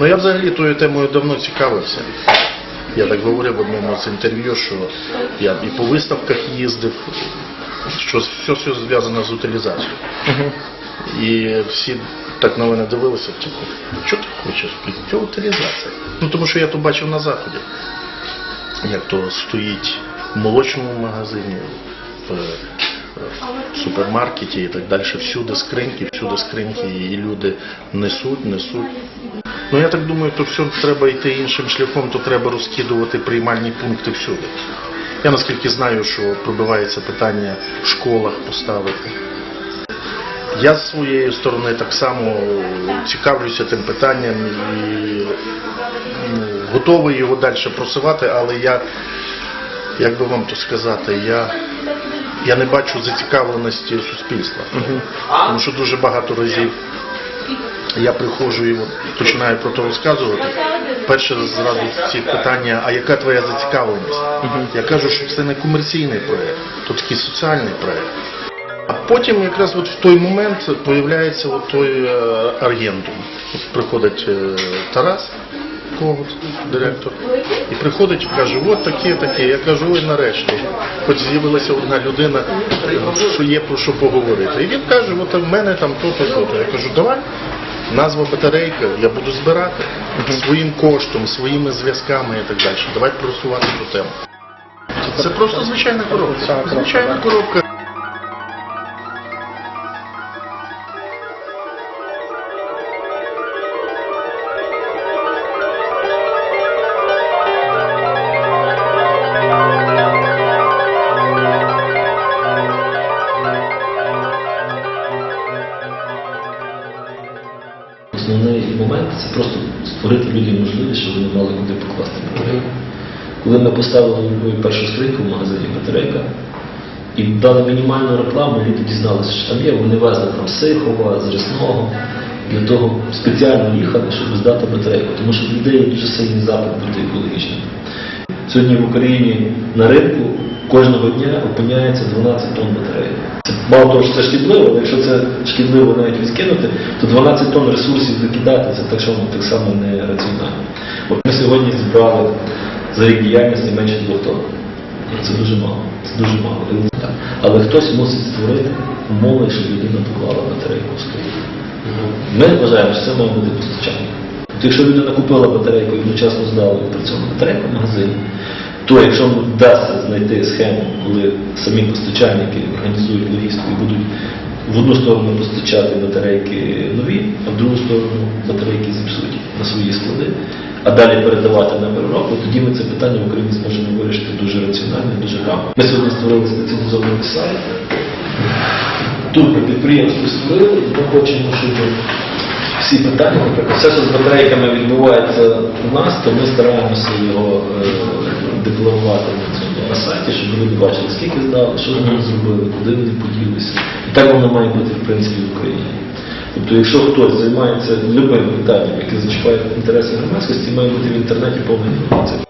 Ну я взагалі тою темою давно цікавився. Я так говорив в одному з інтерв'ю, що я і по виставках їздив, що все, все зв'язано з утилізацією. І всі так на мене дивилися, типу, що ти хочеш? Що утилізація? Ну тому що я то бачив на заході. Як то стоїть в молочному магазині, в, в супермаркеті і так далі. Всюди скриньки, всюди скриньки, і люди несуть, несуть. Ну я так думаю, то все треба йти іншим шляхом, то треба розкидувати приймальні пункти всюди. Я наскільки знаю, що пробивається питання в школах поставити. Я з своєї сторони так само цікавлюся тим питанням і ну, готовий його далі просувати, але я, як би вам то сказати, я, я не бачу зацікавленості суспільства. Тому що дуже багато разів я приходжу і от починаю про це розказувати. Перше зразу ці питання, а яка твоя зацікавленість? Я кажу, що це не комерційний проєкт, то такий соціальний проєкт. А потім якраз от в той момент появляється от той е, аргентум. Приходить е, Тарас Когут, директор, і приходить і каже, от таке, таке. Я кажу, ой, нарешті. Хоч з'явилася одна людина, е, що є про що поговорити. І він каже, от в мене там то-то, то-то. Я кажу, давай. Назва батарейка, я буду збирати своїм коштом, своїми зв'язками і так далі. Давай просувати цю тему. Це просто звичайна коробка. Звичайна коробка. Просто створити людям можливість, щоб вони мали куди покласти батарейку. Коли ми поставили мою першу скриньку в магазині батарейка і дали мінімальну рекламу, люди дізналися, що там є, вони везли там з Сихова, з Рясного, для того спеціально їхали, щоб здати батарейку, тому що в людей дуже сильний запит бути екологічним. Сьогодні в Україні на ринку кожного дня опиняється 12 тонн батарейок. Це мало того, що це шкідливо, але якщо це шкідливо навіть відкинути, то 12 тонн ресурсів викидати це так, що воно так само не раціонально. От ми сьогодні зібрали за рік діяльності менше 2 тонн. Це дуже мало. Це дуже мало. Але хтось мусить створити умови, щоб людина поклала батарейку в столі. Ми вважаємо, що це має бути постачання. Тобто, якщо людина купила батарейку і одночасно здала при цьому батарейку в магазині, то якщо вдасться знайти схему, коли самі постачальники організують логістику і будуть в одну сторону постачати батарейки нові, а в другу сторону батарейки зіпсуті на свої склади, а далі передавати на переробку, тоді ми це питання в Україні зможемо вирішити дуже раціонально, і дуже грамотно. Ми сьогодні створили спеціалізований сайт. Тут ми підприємство створили, ми хочемо, щоб всі питання, наприклад, все, що з батарейками відбувається у нас, то ми стараємося його е, декларувати на цьому на сайті, щоб люди бачили, скільки здали, що вони зробили, куди вони поділися. І так воно має бути в принципі в Україні. Тобто, якщо хтось займається любим питанням, яке зачіпає інтереси громадськості, має бути в інтернеті повна інформація.